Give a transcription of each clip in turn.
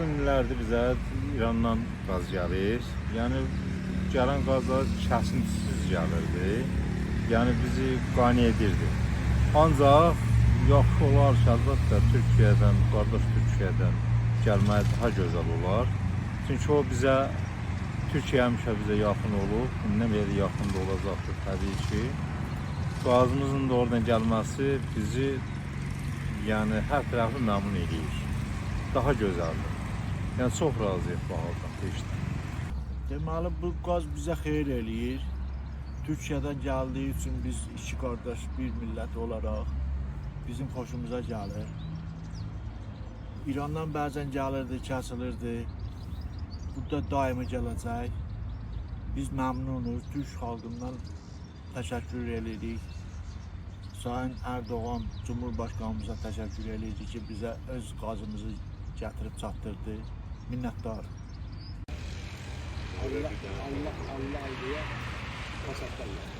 uzun illərdir bizə İrandan qaz gəlir. Yəni gələn qazlar kəsintisiz gəlirdi. Yəni bizi qane edirdi. Ancaq yaxşı olar ki, əlbəttə Türkiyədən, qardaş Türkiyədən gəlmək daha gözəl olar. Çünki o bizə Türkiyə həmişə bizə yaxın olub, nə belə yaxın da olacaqdır təbii ki. Qazımızın da oradan gəlməsi bizi yəni hər tərəfi məmnun edir. Daha gözəldir. Yəni çox razıyıq bu haldan keçdi. Deməli bu qaz bizə xeyir eləyir. Türkiyədən gəldiyi üçün biz iki qardaş bir millət olaraq bizim xoşumuza gəlir. İrandan bəzən gəlirdi, kəsilirdi. Burada daimi gələcək. Biz məmnunuz. Türk xalqından təşəkkür edirik. Sayın Erdoğan Cumhurbaşkanımıza təşəkkür edirik ki, bizə öz qazımızı gətirib çatdırdı. من نكتار الله الله الله الله الله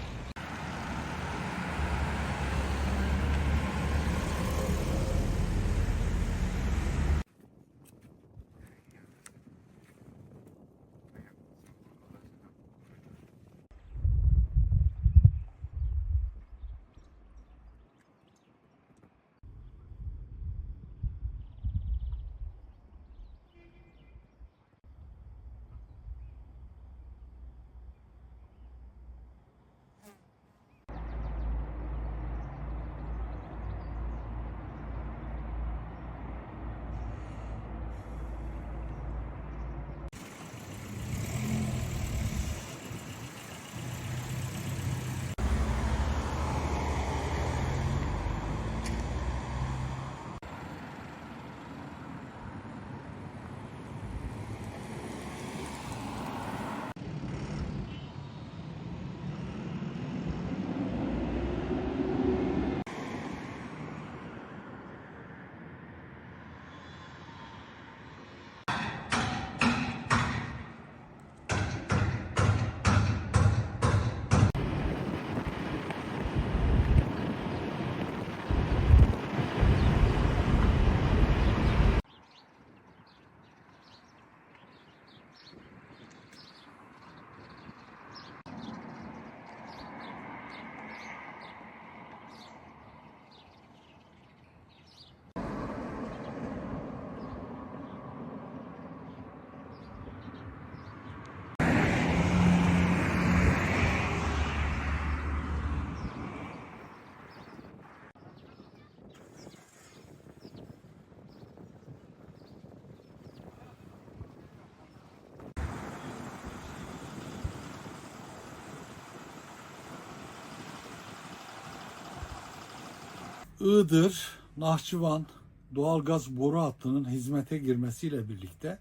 Iğdır, Nahçıvan doğalgaz boru hattının hizmete girmesiyle birlikte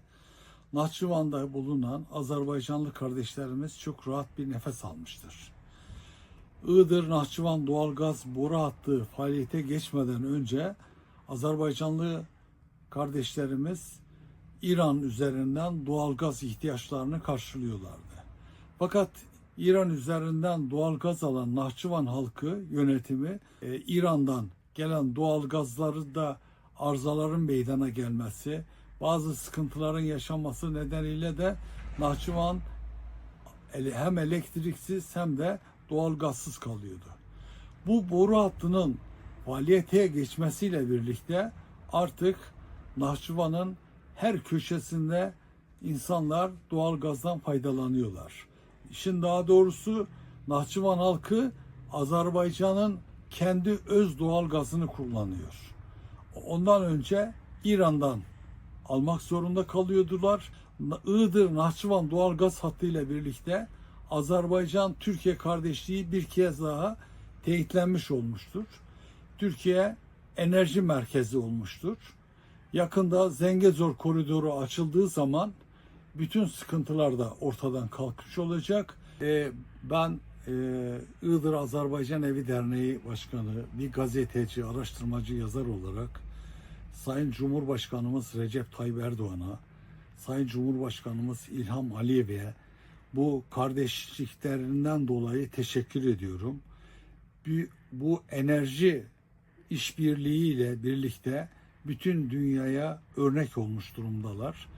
Nahçıvan'da bulunan Azerbaycanlı kardeşlerimiz çok rahat bir nefes almıştır. Iğdır Nahçıvan doğalgaz boru hattı faaliyete geçmeden önce Azerbaycanlı kardeşlerimiz İran üzerinden doğalgaz ihtiyaçlarını karşılıyorlardı. Fakat İran üzerinden doğalgaz alan Nahçıvan halkı yönetimi e, İran'dan gelen doğalgazları da arızaların meydana gelmesi, bazı sıkıntıların yaşanması nedeniyle de Nahçıvan hem elektriksiz hem de doğalgazsız kalıyordu. Bu boru hattının faaliyete geçmesiyle birlikte artık Nahçıvan'ın her köşesinde insanlar doğalgazdan faydalanıyorlar. İşin daha doğrusu Nahçıvan halkı Azerbaycan'ın kendi öz doğalgazını kullanıyor. Ondan önce İran'dan almak zorunda kalıyordular. Iğdır Nahçıvan doğalgaz hattıyla birlikte Azerbaycan Türkiye kardeşliği bir kez daha teyitlenmiş olmuştur. Türkiye enerji merkezi olmuştur. Yakında Zengezur koridoru açıldığı zaman bütün sıkıntılar da ortadan kalkmış olacak. Ee, ben e, Iğdır Azerbaycan Evi Derneği Başkanı, bir gazeteci, araştırmacı, yazar olarak Sayın Cumhurbaşkanımız Recep Tayyip Erdoğan'a, Sayın Cumhurbaşkanımız İlham Aliyev'e bu kardeşliklerinden dolayı teşekkür ediyorum. Bir- Bu enerji işbirliğiyle birlikte bütün dünyaya örnek olmuş durumdalar.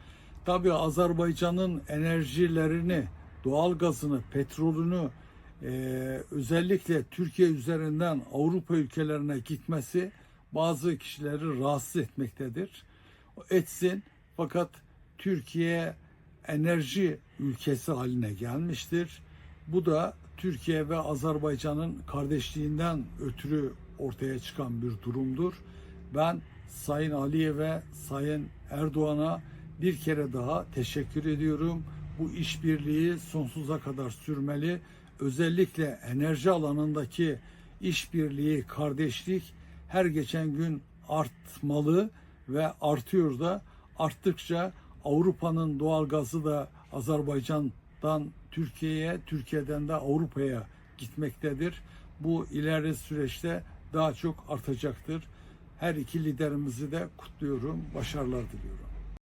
Tabii Azerbaycan'ın enerjilerini, doğal gazını, petrolünü e, özellikle Türkiye üzerinden Avrupa ülkelerine gitmesi bazı kişileri rahatsız etmektedir. Etsin fakat Türkiye enerji ülkesi haline gelmiştir. Bu da Türkiye ve Azerbaycan'ın kardeşliğinden ötürü ortaya çıkan bir durumdur. Ben Sayın Aliye ve Sayın Erdoğan'a bir kere daha teşekkür ediyorum. Bu işbirliği sonsuza kadar sürmeli. Özellikle enerji alanındaki işbirliği, kardeşlik her geçen gün artmalı ve artıyor da arttıkça Avrupa'nın doğal gazı da Azerbaycan'dan Türkiye'ye, Türkiye'den de Avrupa'ya gitmektedir. Bu ileri süreçte daha çok artacaktır. Her iki liderimizi de kutluyorum, başarılar diliyorum.